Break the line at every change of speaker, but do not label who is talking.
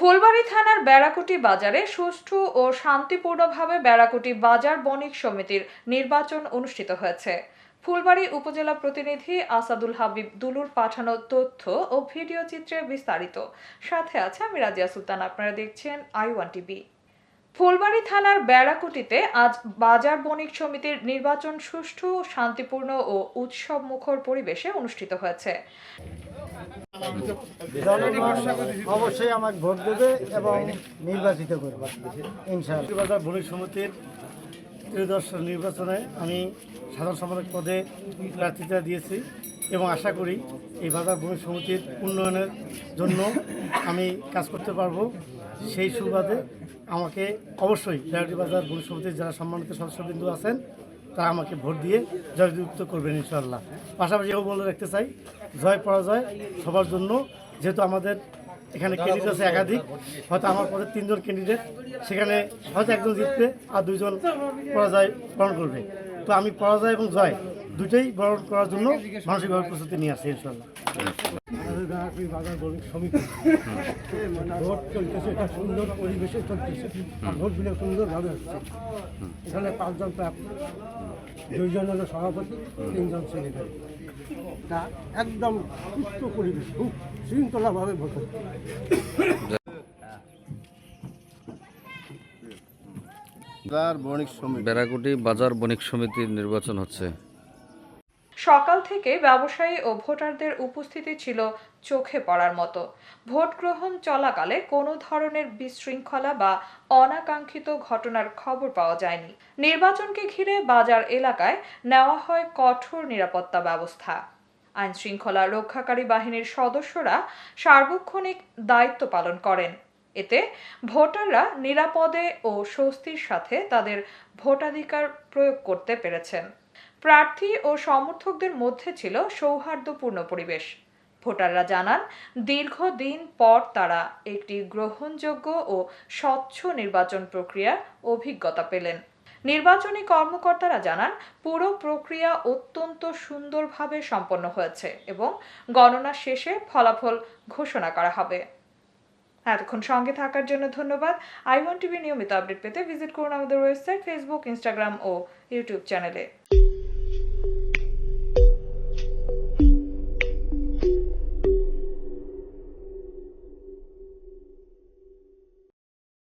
ফুলবাড়ী থানার ব্যারাকুটি বাজারে সুষ্ঠু ও শান্তিপূর্ণভাবে ব্যারাকুটি বাজার বণিক সমিতির নির্বাচন অনুষ্ঠিত হয়েছে। ফুলবাড়ি উপজেলা প্রতিনিধি আসাদুল হাবিব দুলুর পাঠানো তথ্য ও ভিডিও চিত্রে বিস্তারিত। সাথে আছে আমি রাজিয়া সুলতান, আপনারা দেখছেন আই ওয়ান টিভি। ফুলবাড়ী থানার বেড়াকুটিতে আজ বাজার বণিক সমিতির নির্বাচন সুষ্ঠু শান্তিপূর্ণ ও উৎসব মুখর পরিবেশে অনুষ্ঠিত হয়েছে।
অবশ্যই আমাকে ভোট দেবে এবং নির্বাচিত করবে ইনশাআল্লাহ।
বাজার বণিক সমিতির ত্রিদশ নির্বাচনে আমি সাধারণ সম্পাদক পদে প্রার্থিতা দিয়েছি এবং আশা করি এই বাজার বণিক সমিতির উন্নয়নের জন্য আমি কাজ করতে পারব। সেই সুবাদে আমাকে অবশ্যই বিরাটি বাজার সমিতির যারা সম্মানিত সদস্যবৃন্দ আছেন, তারা আমাকে ভোট দিয়ে জয়যুক্ত করবেন ইনশাল্লাহ পাশাপাশি এও বলে রাখতে চাই, জয় পরাজয় সবার জন্য, যেহেতু আমাদের এখানে ক্যান্ডিডেট আছে একাধিক, হয়তো আমার পরে তিনজন ক্যান্ডিডেট সেখানে হয়তো একজন জিতবে আর দুইজন পরাজয় বরণ করবে। তো আমি পরাজয় এবং জয় দুটোই বরণ করার জন্য মানসিকভাবে প্রস্তুতি নিয়ে আসছি ইনশাল্লাহ বাজার বণিক সমিতি। ভোট চলতেছে একটা সুন্দর পরিবেশে চলতেছে। ভোটগুলো সুন্দরভাবে হচ্ছে। এখানে পাঁচজন প্রাপ্ত। দুইজন হলো সভাপতি তিনজন সেক্রেটারি। তা একদম সুস্থ পরিবেশ খুব শৃঙ্খলাভাবে ভোট হচ্ছে।
বাজার বণিক সমিতি
বেড়াকুটি বাজার বণিক সমিতির নির্বাচন হচ্ছে।
সকাল থেকে ব্যবসায়ী ও ভোটারদের উপস্থিতি ছিল চোখে পড়ার মতো। ভোট গ্রহণ চলাকালে কোনো ধরনের বিশৃঙ্খলা বা অনাকাঙ্ক্ষিত ঘটনার খবর পাওয়া যায়নি। নির্বাচনকে ঘিরে বাজার এলাকায় নেওয়া হয় কঠোর নিরাপত্তা ব্যবস্থা। আইন শৃঙ্খলা রক্ষাকারী বাহিনীর সদস্যরা সার্বক্ষণিক দায়িত্ব পালন করেন। এতে ভোটাররা নিরাপদে ও স্বস্তির সাথে তাদের ভোটাধিকার প্রয়োগ করতে পেরেছেন। প্রার্থী ও সমর্থকদের মধ্যে ছিল সৌহার্দ্যপূর্ণ পরিবেশ। ভোটাররা জানান, দীর্ঘদিন পর তারা একটি গ্রহণযোগ্য ও স্বচ্ছ নির্বাচন প্রক্রিয়ার অভিজ্ঞতা পেলেন। নির্বাচনী কর্মকর্তারা জানান, পুরো প্রক্রিয়া অত্যন্ত সুন্দরভাবে সম্পন্ন হয়েছে এবং গণনা শেষে ফলাফল ঘোষণা করা হবে। এতক্ষণ সঙ্গে থাকার জন্য ধন্যবাদ। আই ওয়ান টিভি নিয়মিত আপডেট পেতে ভিজিট করুন আমাদের ওয়েবসাইট, ফেসবুক, ইনস্টাগ্রাম ও ইউটিউব চ্যানেলে।